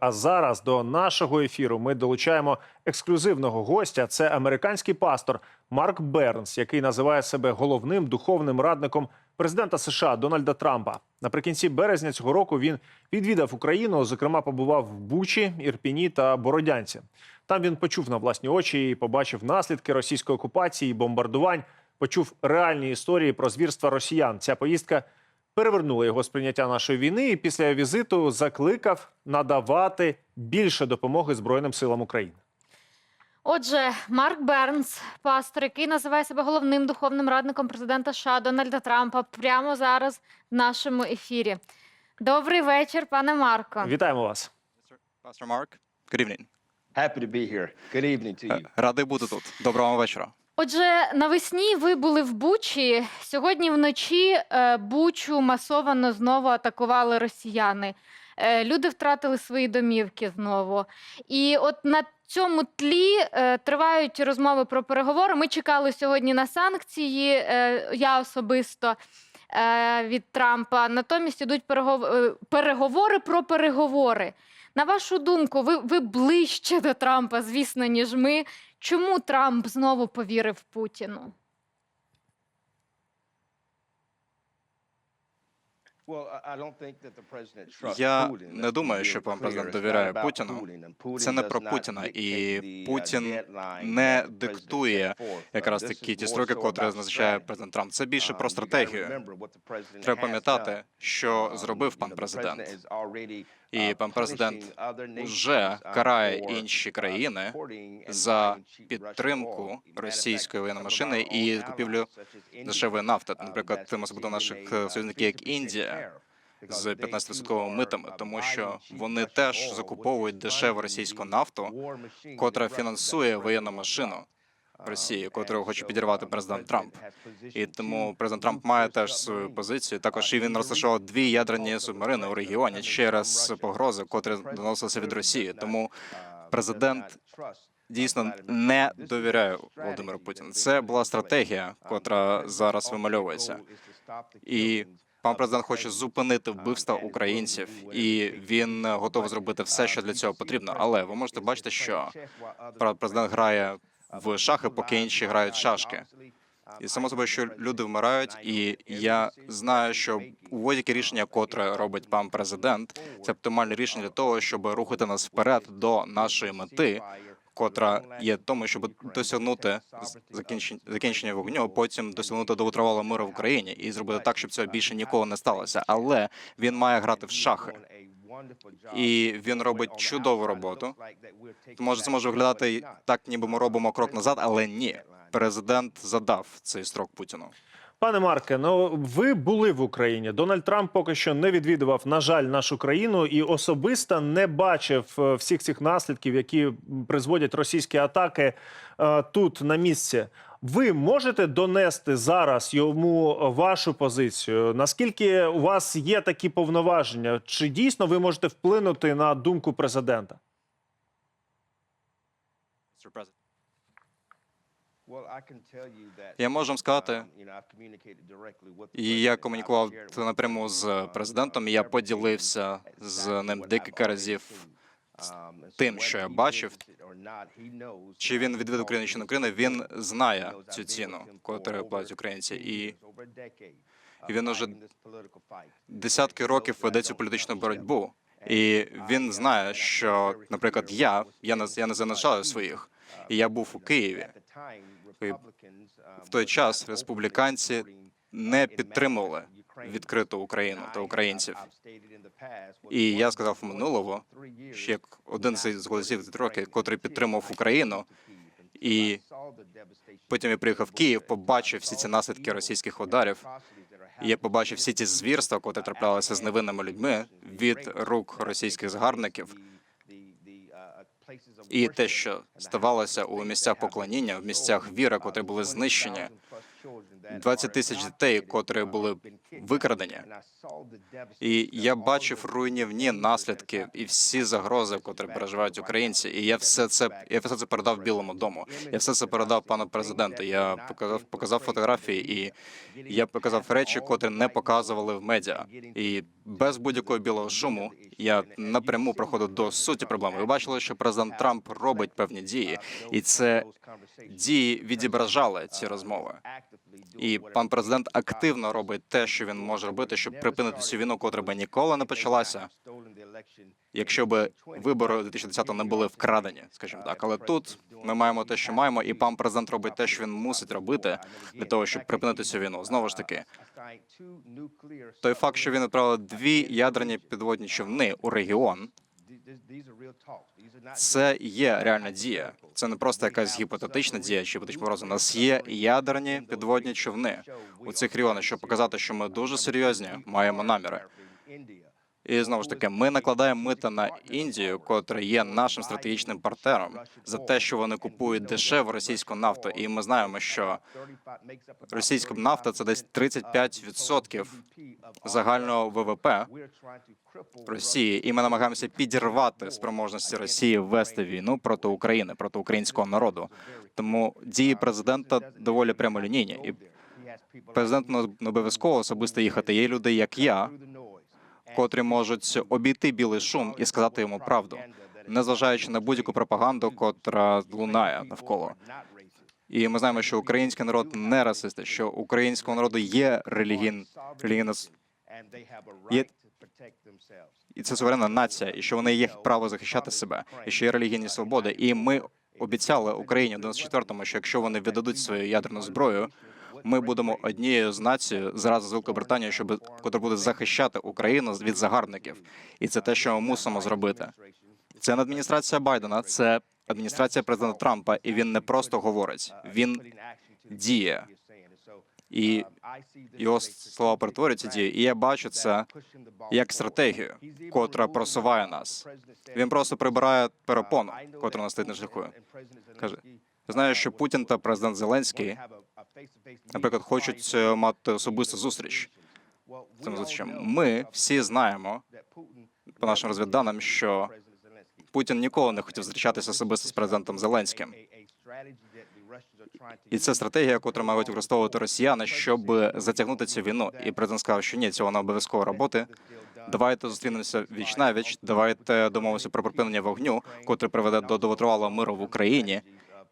А зараз до нашого ефіру ми долучаємо ексклюзивного гостя. Це американський пастор Марк Бернс, який називає себе головним духовним радником президента США Дональда Трампа. Наприкінці березня цього року він відвідав Україну. Зокрема, побував в Бучі, Ірпіні та Бородянці. Там він почув на власні очі і побачив наслідки російської окупації, і бомбардувань. Почув реальні історії про звірства росіян. Ця поїздка перевернула його сприйняття нашої війни і після візиту закликав надавати більше допомоги Збройним силам України. Отже, Марк Бернс, пастор, який називає себе головним духовним радником президента США Дональда Трампа, прямо зараз в нашому ефірі. Добрий вечір, пане Марко. Вітаємо вас. Pastor Mark, good evening. Happy to be here. Good evening to you. Е, Радий бути тут. Доброго вечора. Отже, навесні ви були в Бучі. Сьогодні вночі е, Бучу масовано знову атакували росіяни. Е, Люди втратили свої домівки знову. І от на цьому тлі е, тривають розмови про переговори. Ми чекали сьогодні на санкції. Я особисто від Трампа. Натомість ідуть перегов- переговори про переговори. На вашу думку, ви, ви ближче до Трампа, звісно, ніж ми. Чому Трамп знову повірив Путіну? Я не думаю, що пан президент довіряє Путіну. Це не про Путіна, і uh, Путін не диктує. Uh, якраз такі ті строки, котрі назначає президент Трамп. Це більше Um, про стратегію. Треба пам'ятати, що Um, зробив пан президент. І uh, пан президент вже uh, карає інші uh, країни за підтримку російської воєнної машини і купівлю дешевої нафти. uh, Наприклад, тим особливо наших е, uh, союзників, як 50% Індія. З Because they 15% too митами, uh, тому що вони теж закуповують дешеву російську нафту, котра фінансує воєнну машину. Росії, Uh, котру хоче підірвати um, президент Трамп. І тому президент Трамп має теж свою позицію. Також і Uh, він розташував дві ядерні субмарини у регіоні через погрози, котрі доносилися від Росії. Тому uh, президент дійсно не довіряє Володимиру Путіну. Це була стратегія, Um, котра зараз вимальовується. І пан президент хоче зупинити вбивства українців, і він готовий зробити все, що для цього потрібно. Але ви можете бачити, що президент грає в шахи, поки інші грають в шашки. І само собою, що люди вмирають, і я знаю, що будь-яке рішення, котре робить пан президент, це оптимальне рішення для того, щоб рухати нас вперед до нашої мети, котра є тому, щоб досягнути з- закінчень- закінчення вогню, а потім досягнути довготривалого миру в Україні і зробити так, щоб цього більше ніколи не сталося. Але він має грати в шахи. І він робить чудову роботу. Може, це може виглядати так, ніби ми робимо крок назад, але ні. Президент задав цей строк Путіну. Пане Марке, ну ви були в Україні. Дональд Трамп поки що не відвідував, на жаль, нашу країну і особисто не бачив е, всіх цих наслідків, які призводять російські атаки е, тут на місці. Ви можете донести зараз йому вашу позицію? Наскільки у вас є такі повноваження? Чи дійсно ви можете вплинути на думку президента? Я можу вам сказати, І я комунікував напряму з президентом. і Я поділився з ним декілька разів тим, що я бачив. Чи він відвідав Україну чи не Україну, він знає цю ціну, яку платять українці, і і він уже десятки років веде цю політичну боротьбу. І він знає, що, наприклад, я я не я не залишаю своїх, і я був у Києві. В той час республіканці не підтримували відкриту Україну та українців. І я сказав минулого, що як один з голосів років, котрий підтримав Україну, і потім я приїхав в Київ, побачив всі ці наслідки російських ударів. І я побачив всі ті звірства, котрі траплялися з невинними людьми від рук російських згарбників, і те, що ставалося у місцях поклоніння, в місцях віра, котрі були знищені. 20 тисяч дітей, котрі були викрадені. І я бачив руйнівні наслідки і всі загрози, котрі переживають українці. І я все це я все це передав Білому дому. Я все це передав пану президенту. Я показав показав фотографії, і я показав речі, котрі не показували в медіа. І без будь-якого білого шуму я напряму проходив до суті проблеми. Ви бачили, що президент Трамп робить певні дії, і це дії відображали ці розмови. І пан президент активно робить те, що він може робити, щоб припинити цю війну, котра би ніколи не почалася, якщо би вибори 2010 не були вкрадені, скажімо так. Але тут ми маємо те, що маємо, і пан президент робить те, що він мусить робити для того, щоб припинити цю війну. Знову ж таки, той факт, що він відправив дві ядерні підводні човни у регіон, це є реальна дія. Це не просто якась гіпотетична дія чи гіпотетична погроза. У нас є ядерні підводні човни у цих регіонах, щоб показати, що ми дуже серйозні маємо наміри. І знову ж таки, ми накладаємо мита на Індію, котра є нашим стратегічним партнером, за те, що вони купують дешеву російську нафту. І ми знаємо, що російська нафта це десь 35% загального ВВП Росії, і ми намагаємося підірвати спроможності Росії вести війну проти України, проти українського народу. Тому дії президента доволі прямолінійні. І президент не обов'язково особисто їхати. Є люди, як я, котрі можуть обійти білий шум і сказати йому правду, незважаючи на будь-яку пропаганду, котра лунає навколо. І ми знаємо, що український народ не расисти, що українського народу є релігійна релігійна Є- і це суверенна нація, і що вони є право захищати себе, і що є релігійні свободи. І ми обіцяли Україні в 94-му, що якщо вони віддадуть свою ядерну зброю, ми будемо однією з нацією зразу з Великобританією, щоб котра буде захищати Україну від загарбників. І це те, що ми мусимо зробити. Це не адміністрація Байдена, це адміністрація президента Трампа, і він не просто говорить, він діє. І його слова перетворюються дії. І я бачу це як стратегію, котра просуває нас. Він просто прибирає перепону, котра нас стоїть на шляху. Каже, знаю, що Путін та президент Зеленський, наприклад, хочуть е, мати особисту зустріч цим зустрічем. Ми всі знаємо по нашим розвідданим, що Путін ніколи не хотів зустрічатися особисто з президентом Зеленським. І це стратегія, яку мають використовувати росіяни, щоб затягнути цю війну. І президент сказав, що ні, цього не обов'язково робити. Давайте зустрінемося віч на віч. Давайте домовимося про припинення вогню, котре приведе до довготривалого миру в Україні,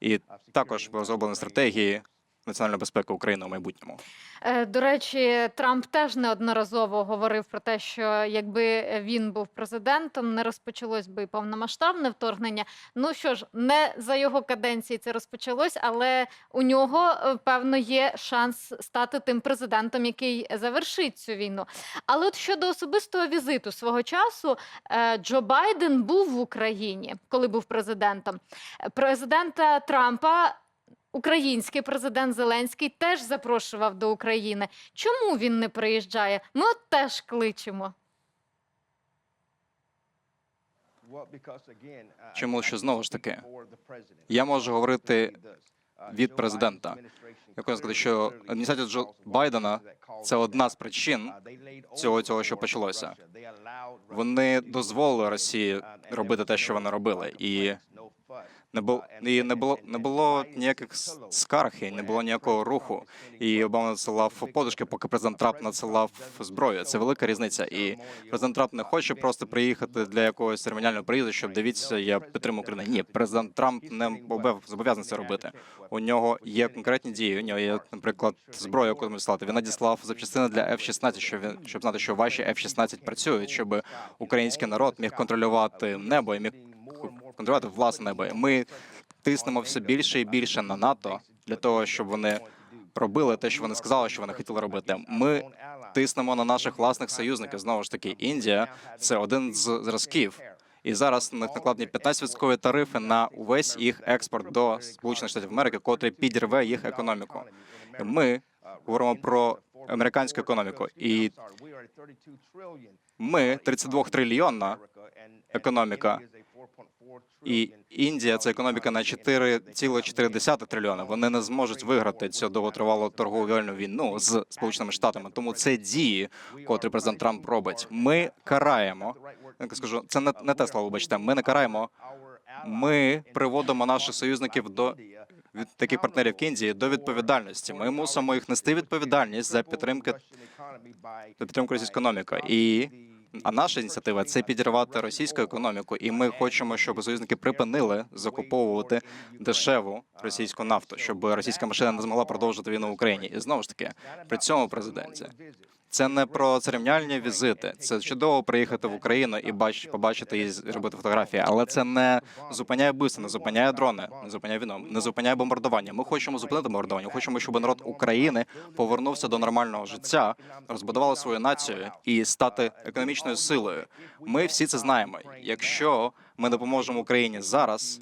і також розроблені стратегії національної безпеки України у майбутньому. Е, До речі, Трамп теж неодноразово говорив про те, що якби він був президентом, не розпочалось би повномасштабне вторгнення. Ну що ж, не за його каденції це розпочалось, але у нього е, певно є шанс стати тим президентом, який завершить цю війну. Але от щодо особистого візиту свого часу, е, Джо Байден був в Україні, коли був президентом. Президента Трампа Український президент Зеленський теж запрошував до України. Чому він не приїжджає? Ми от теж кличемо. Чому що знову ж таки я можу говорити від президента. Я хочу сказати, що адміністрація Джо Байдена це одна з причин цього цього, що почалося. Вони дозволили Росії робити те, що вони робили, і не було і не було не було ніяких скарг, і не було ніякого руху. І Обама надсилав подушки, поки президент Трамп надсилав зброю. Це велика різниця. І президент Трамп не хоче просто приїхати для якогось церемоніального приїзду, щоб дивіться, я підтримую Україну. Ні, президент Трамп не обов- зобов'язаний це робити. У нього є конкретні дії. У нього є, наприклад, зброя, яку слати. Він надіслав запчастини для F-16, щоб він щоб знати, що ваші F-16 працюють, щоб український народ міг контролювати небо і міг контролювати власне небо. Ми тиснемо все більше і більше на НАТО для того, щоб вони робили те, що вони сказали, що вони хотіли робити. Ми тиснемо на наших власних союзників. Знову ж таки, Індія це один з зразків. І зараз на них накладені 15% тарифи на увесь їх експорт до Сполучених Штатів Америки, котрий підірве їх економіку. Ми говоримо про американську економіку, і ми 32 трильйонна економіка. І Індія це економіка на 4,4 трильйона. Вони не зможуть виграти цю довготривалу торговельну війну з Сполученими Штатами. Тому це дії, котрі президент Трамп робить. Ми караємо. Скажу, це не, не те слово, вибачте. Ми не караємо. Ми приводимо наших союзників до від таких партнерів як Індії до відповідальності. Ми мусимо їх нести відповідальність за підтримки за підтримку російської економіки. І а наша ініціатива це підірвати російську економіку, і ми хочемо, щоб союзники припинили закуповувати дешеву російську нафту, щоб російська машина не змогла продовжити війну в Україні. І знову ж таки, при цьому президенті це не про церемоніальні візити. Це чудово приїхати в Україну і бач, побачити і зробити фотографії, але це не зупиняє бивство, не зупиняє дрони, не зупиняє війну, не зупиняє бомбардування. Ми хочемо зупинити бомбардування. Хочемо, щоб народ України повернувся до нормального життя, розбудували свою націю і стати економічною силою. Ми всі це знаємо. Якщо ми допоможемо Україні зараз,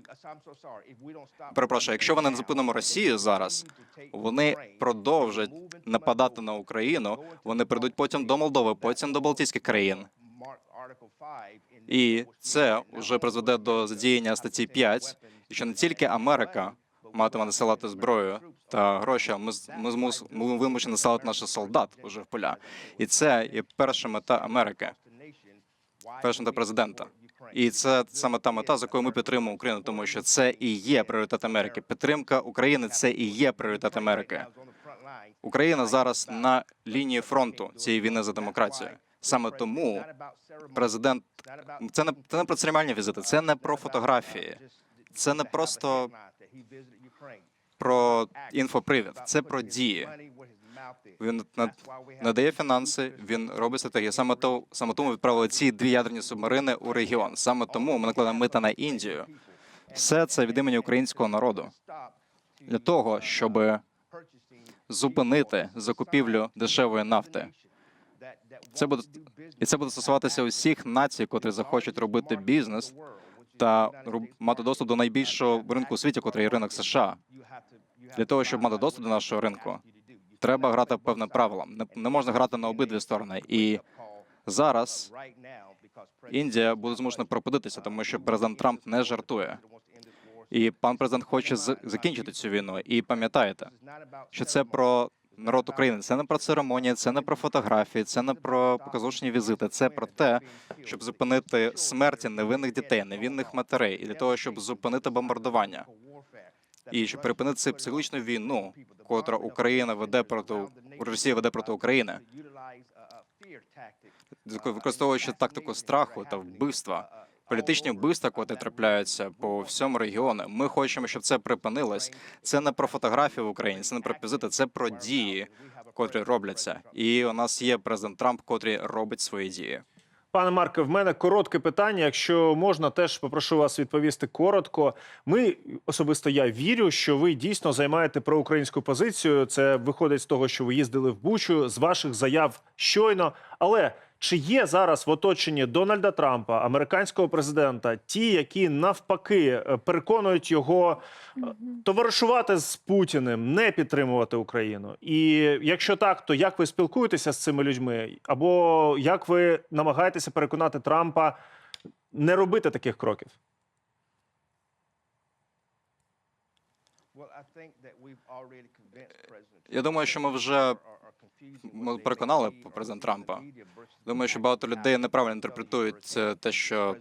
перепрошую, якщо вони не зупинимо Росію зараз, вони продовжать нападати на Україну. Вони прийдуть потім до Молдови, потім до Балтійських країн. І це вже призведе до задіяння статті 5, і що не тільки Америка матиме насилати зброю та гроші, ми ми змус ми вимушені насилати наших солдат уже в поля. І це є перша мета Америки, перша мета президента. І це саме та мета, за якою ми підтримуємо Україну, тому що це і є пріоритет Америки. Підтримка України це і є пріоритет Америки. Україна зараз на лінії фронту цієї війни за демократію. Саме тому президент це не це не про церемональні візити, це не про фотографії, це не просто про інфопривід, це про дії. Він на- надає фінанси, він робить стратегію. Саме то саме тому відправили ці дві ядерні субмарини у регіон. Саме тому ми накладаємо мита на Індію. Все це від імені українського народу для того, щоб зупинити закупівлю дешевої нафти. Це буде і це буде стосуватися усіх націй, котрі захочуть робити бізнес та мати доступ до найбільшого ринку у світі, котрий є ринок США. Для того щоб мати доступ до нашого ринку, треба грати певним правилам. Не, не можна грати на обидві сторони. І зараз Індія буде змушена пропадитися, тому що президент Трамп не жартує. І пан президент хоче закінчити цю війну. І пам'ятаєте, що це про народ України. Це не про церемонії, це не про фотографії, це не про показушні візити. Це про те, щоб зупинити смерті невинних дітей, невинних матерей, і для того, щоб зупинити бомбардування. І щоб припинити цю психологічну війну, котра Україна веде проти Росія веде проти України, використовуючи тактику страху та вбивства, політичні вбивства, котрі трапляються по всьому регіону. Ми хочемо, щоб це припинилось. Це не про фотографії в Україні, це не про візити, це про дії, котрі робляться. І у нас є президент Трамп, котрий робить свої дії. Пане Марке, в мене коротке питання. Якщо можна, теж попрошу вас відповісти коротко. Ми особисто я вірю, що ви дійсно займаєте проукраїнську позицію. Це виходить з того, що ви їздили в Бучу, з ваших заяв щойно. Але чи є зараз в оточенні Дональда Трампа, американського президента, ті, які навпаки е, переконують його е, товаришувати з Путіним, не підтримувати Україну? І якщо так, то як ви спілкуєтеся з цими людьми? Або як ви намагаєтеся переконати Трампа не робити таких кроків? Я думаю, що ми вже ми переконали президента Трампа. Думаю, що багато людей неправильно інтерпретують те, що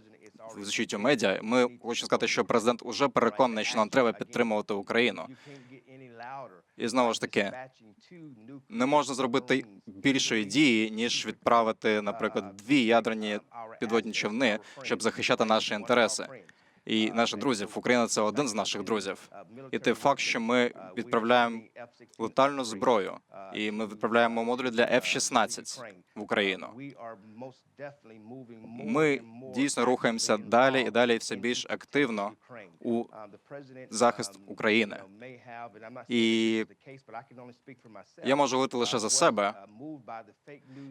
звучить у медіа. Ми хочу сказати, що президент уже переконаний, що нам треба підтримувати Україну. І знову ж таки, не можна зробити більшої дії, ніж відправити, наприклад, дві ядерні підводні човни, щоб захищати наші інтереси і наших друзів. Україна це один з наших друзів. І той факт, що ми відправляємо летальну зброю, і ми відправляємо модулі для F-16 в Україну. Ми дійсно рухаємося далі і далі і все більш активно у захист України. І я можу говорити лише за себе.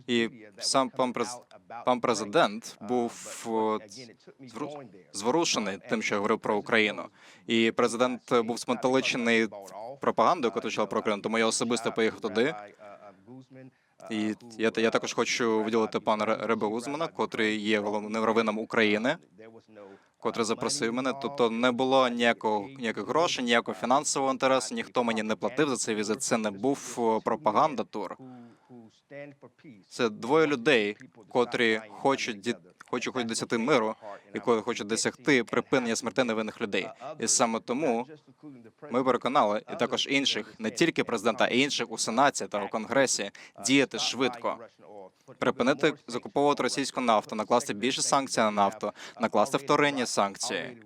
І сам пан пан президент був е, зворушений тим, що я говорив про Україну. І президент був спантеличений пропагандою, яку почала про Україну. Тому я особисто поїхав туди. І я, я також хочу виділити пана Ре- Реба Гузмана, котрий є головним равином України, котрий запросив мене. Тобто не було ніякого ніяких грошей, ніякого фінансового інтересу. Ніхто мені не платив за цей візит. Це не був пропаганда тур. Це двоє людей, котрі хочуть хочуть хочуть досягти миру, котрі хочуть досягти припинення смерти невинних людей. І саме тому ми переконали і також інших, не тільки президента, а інших у сенаті та у конгресі діяти швидко, припинити закуповувати російську нафту, накласти більше санкцій на нафту, накласти вторинні санкції,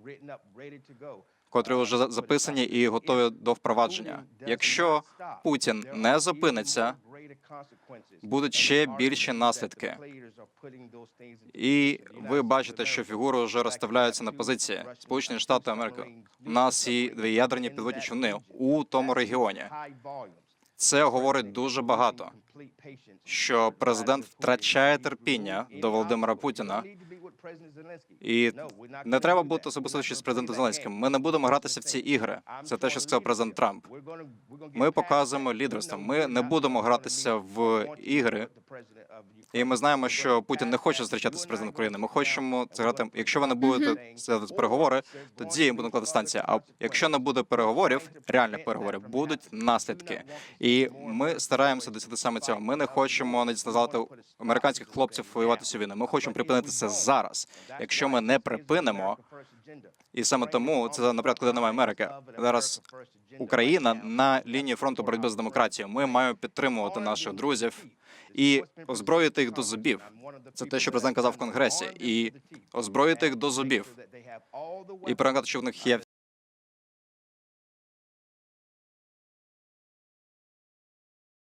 котрі вже записані і готові до впровадження. Якщо Путін не зупиниться, будуть ще більші наслідки. І ви бачите, що фігури вже розставляються на позиції. Сполучені Штати Америки. У нас є дві ядерні підводні човни у тому регіоні. Це говорить дуже багато, що президент втрачає терпіння до Володимира Путіна. І не треба бути особисто з президентом Зеленським. Ми не будемо гратися в ці ігри. Це те, що сказав президент Трамп. Ми показуємо лідерство. Ми не будемо гратися в ігри. І ми знаємо, що Путін не хоче зустрічатися з президентом України. Ми хочемо це грати. Якщо ви не будете сідати переговори, тоді буде накладати станція. А якщо не буде переговорів, реальних переговорів, будуть наслідки. І ми стараємося досягти саме цього. Ми не хочемо надіслати американських хлопців воювати цю війну. Ми хочемо припинити це зараз. Якщо ми не припинимо, і саме тому це на порядку денному Америки. Зараз Україна на лінії фронту боротьби з демократією. Ми маємо підтримувати наших друзів і озброїти їх до зубів. Це те, що президент казав в конгресі, і озброїти їх до зубів. І переконати, що в них є